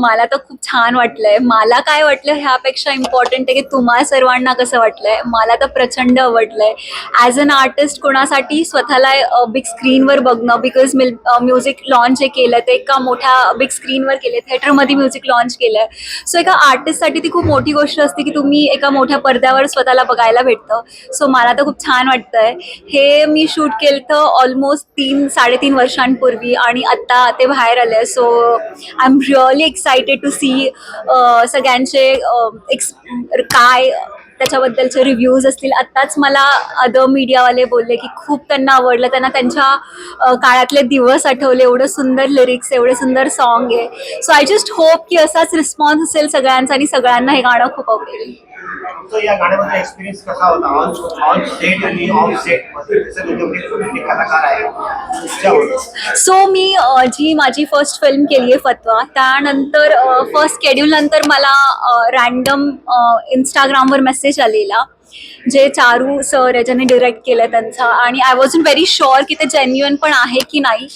मला तर खूप छान वाटलंय. मला काय वाटलं ह्यापेक्षा इम्पॉर्टंट आहे की तुम्हा सर्वांना कसं वाटलंय? मला तर प्रचंड आवडलंय. ॲज अन आर्टिस्ट कोणासाठी स्वतःला बिग स्क्रीनवर बघणं बिकॉज मिल म्युझिक लॉन्च जे केलं ते एका मोठ्या बिग स्क्रीनवर केलं थिएटरमध्ये म्युझिक लॉन्च केलंय. सो एका आर्टिस्टसाठी ती खूप मोठी गोष्ट असते की तुम्ही एका मोठ्या पडद्यावर स्वतःला बघायला भेटतं. सो मला तर खूप छान वाटतंय. हे मी शूट केलं तर ऑलमोस्ट तीन साडेतीन वर्षांपूर्वी आणि आत्ता ते बाहेर आलंय. So I am really excited to see सगळ्यांचे uh, एक्स काय त्याच्याबद्दलचे रिव्ह्यूज असतील. आत्ताच मला अदर मीडियावाले बोलले की खूप त्यांना आवडलं. त्यांना त्यांच्या uh, काळातले दिवस आठवले. एवढं सुंदर लिरिक्स एवढे सुंदर सॉन्ग आहे. सो आय जस्ट होप की असाच रिस्पॉन्स असेल सगळ्यांचा आणि सगळ्यांना हे गाणं खूप आवडेल. तो या गाण्यामध्ये एक्सपिरियन्स कसा होता? ऑन ऑन सेट आणि ऑफ सेटमध्ये? कलाकार आहे सो मी जी माझी फर्स्ट फिल्म केली आहे फतवा त्यानंतर फर्स्ट स्केड्यूल नंतर मला रॅन्डम इंस्टाग्रामवर मेसेज आलेला. जे चारू सर आहे ज्यांनी डिरेक्ट केलं त्यांचा. आणि आय वॉज व्हेरी शुअर की ते जेन्युअन पण आहे की नाही.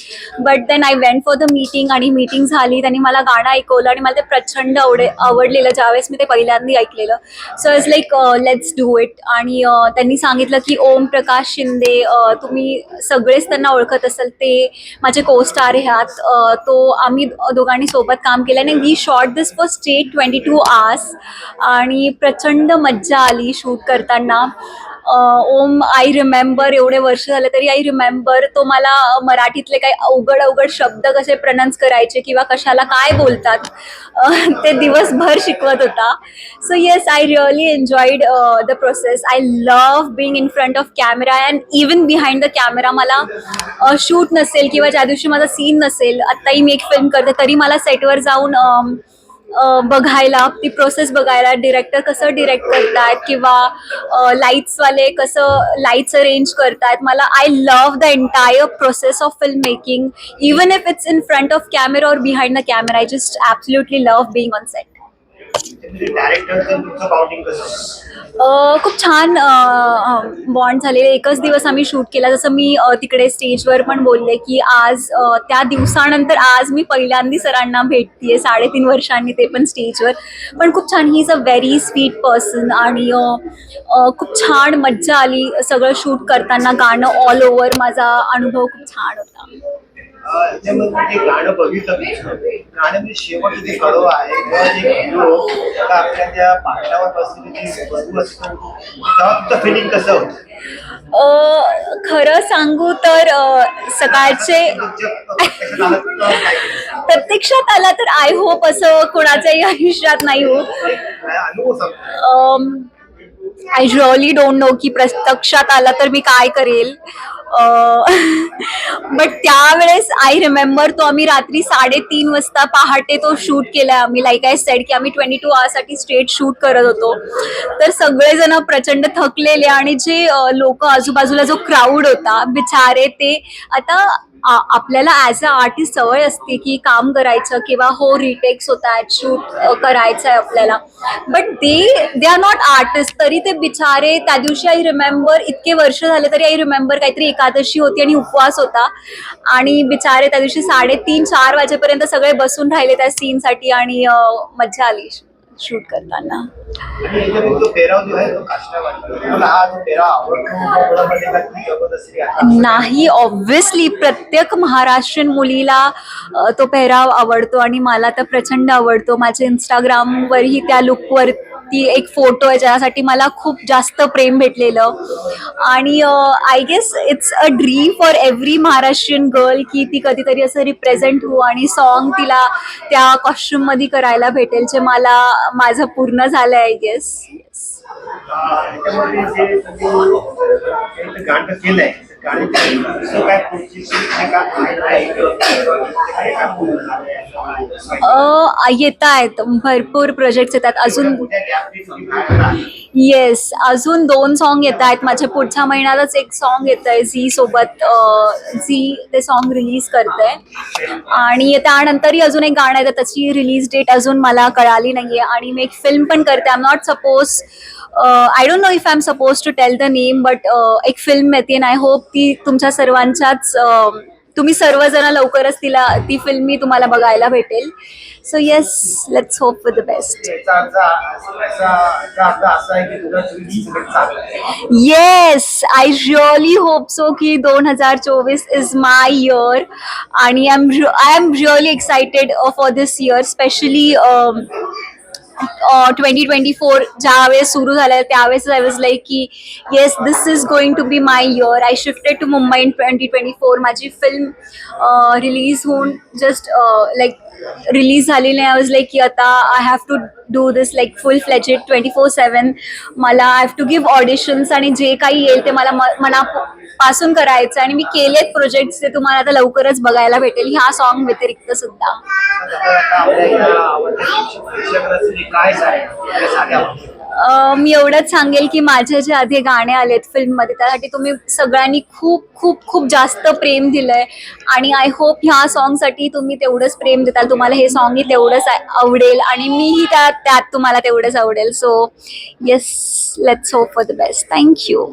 But then I went for the meeting आणि मीटिंग झाली. त्यांनी मला गाणं ऐकवलं आणि मला ते प्रचंड आवडे आवडलेलं. ज्यावेळेस मी ते पहिल्यांदा ऐकलेलं. So is like let's do it आणि त्यांनी सांगितलं की ओम प्रकाश शिंदे तुम्ही सगळेच त्यांना ओळखत असाल. ते माझे को स्टार ह्यात तो आम्ही दोघांनी सोबत काम केलं आणि we shot this for straight twenty two hours आणि प्रचंड मज्जा आली शूट करताना ओम आय रिमेंबर एवढे वर्ष झाले तरी आय रिमेंबर तो मला मराठीतले काही अवघड अवघड शब्द कसे प्रनन्स करायचे किंवा कशाला काय बोलतात ते दिवसभर शिकवत होता. So yes I really enjoyed the process I love being in front of camera and even behind the camera मला शूट नसेल किंवा ज्या दिवशी माझा सीन नसेल आत्ताही मी एक फिल्म करते तरी मला सेटवर जाऊन बघायला ती प्रोसेस बघायला डिरेक्टर कसं डिरेक्ट करतात किंवा लाईट्सवाले कसं लाईट्स अरेंज करतात मला I love the entire process of film making even if it's in front of camera और behind the camera I just absolutely love being on set खूप छान बॉन्ड झालेले एकच दिवस आम्ही शूट केला. जसं मी तिकडे स्टेजवर पण बोलले की आज त्या दिवसानंतर आज मी पहिल्यांदा सरांना भेटतीये साडेतीन वर्षांनी ते पण स्टेजवर पण खूप छान he is a very sweet person आणि खूप छान मज्जा आली सगळं शूट करताना गाणं ऑल ओव्हर माझा अनुभव खूप छान होता. गाणं बघितलं मी. गाण्यामध्ये शेवटचं जे कडवं आहे किंवा जे हिरो का आपल्या त्या पाटावर बसलेली जी वधू असतो तेव्हा तुमचं फिलिंग कसं होतं? अ, खरं सांगू तर सकाळचे प्रत्यक्षात आलं तर आय होप असं कोणाच्याही आयुष्यात नाही हो सांगतो आय रिअली डोंट नो की प्रत्यक्षात आला तर मी काय करेल. बट त्यावेळेस आय रिमेंबर तो आम्ही रात्री साडेतीन वाजता पहाटे तो शूट केला. आम्ही लाईक आय सेड की आम्ही ट्वेंटी टू साठी स्ट्रेट शूट करत होतो. तर सगळेजण प्रचंड थकलेले आणि जे लोक आजूबाजूला जो क्राऊड होता बिचारे ते आता आपल्याला ॲज अ आर्टिस्ट सवय असते की काम करायचं किंवा हो रिटेक्स होत आहेत शूट करायचं आहे आपल्याला. But they they are not artist तरी ते बिचारे त्या दिवशी आई रिमेंबर इतके वर्ष झाले तरी आई रिमेंबर काहीतरी एकादशी होती आणि उपवास होता. आणि बिचारे त्या दिवशी साडेतीन चार वाजेपर्यंत सगळे बसून राहिले त्या सीनसाठी आणि मज्जा आली. शूट करताना. हा? नाही ऑब्व्हियसली प्रत्येक महाराष्ट्रीयन मुलीला तो पेहराव आवडतो आणि मला तर प्रचंड आवडतो. माझ्या इंस्टाग्रामवरही त्या ती एक फोटो आहे ज्यासाठी मला खूप जास्त प्रेम भेटलेलं. आणि I guess it's a dream for every Maharashtrian girl की ती कधीतरी असं रिप्रेझेंट हो आणि सॉन्ग तिला त्या कॉस्ट्युममध्ये करायला भेटेल जे मला माझं पूर्ण झालं आय गेस येत आहेत भरपूर प्रोजेक्ट्स येतात. अजून. येस अजून दोन सॉन्ग येत आहेत माझ्या पुढच्या महिन्यातच एक सॉन्ग येत आहे झी सोबत झी ते सॉन्ग रिलीज करते आणि त्यानंतरही अजून एक गाणं आहे तर त्याची रिलीज डेट अजून मला कळाली नाहीये. आणि मी एक फिल्म पण करते. I am not suppose I don't know if I am suppose to tell the name but एक फिल्म येते आणि आय होप ती तुमच्या सर्वांच्याच तुम्ही सर्वजण लवकरच तिला ती फिल्म मी तुम्हाला बघायला भेटेल. So yes let's hope for the best yes I really hope so की दोन हजार चोवीस इज माय इयर आणि I am I am really excited for this year specially twenty twenty four ज्यावेळेस सुरू झालं त्यावेळेस आय वॉज लाईक की yes this is going to be my year I shifted to Mumbai in twenty twenty four माझी film release uh, होऊन just like release झालेली आहे. I was like की आता I have to do this like full fledged twenty four seven मला I have to give auditions आणि जे काही येईल ते मला म- मनापासून करायचं आणि मी केलेत प्रोजेक्ट्स ते तुम्हाला आता लवकरच बघायला भेटेल. ह्या सॉन्ग व्यतिरिक्त सुद्धा. प्रेक्षकांसाठी काय सांगेल मी एवढंच सांगेल की माझे जे आधी गाणे आलेत फिल्ममध्ये त्यासाठी तुम्ही सगळ्यांनी खूप खूप खूप जास्त प्रेम दिलंय. आणि आय होप ह्या सॉन्गसाठी तुम्ही तेवढंच प्रेम देताल. तुम्हाला हे सॉन्गही तेवढंच आवडेल. आणि मीही त्या त्यात तुम्हाला तेवढंच आवडेल. So yes let's hope for the best thank you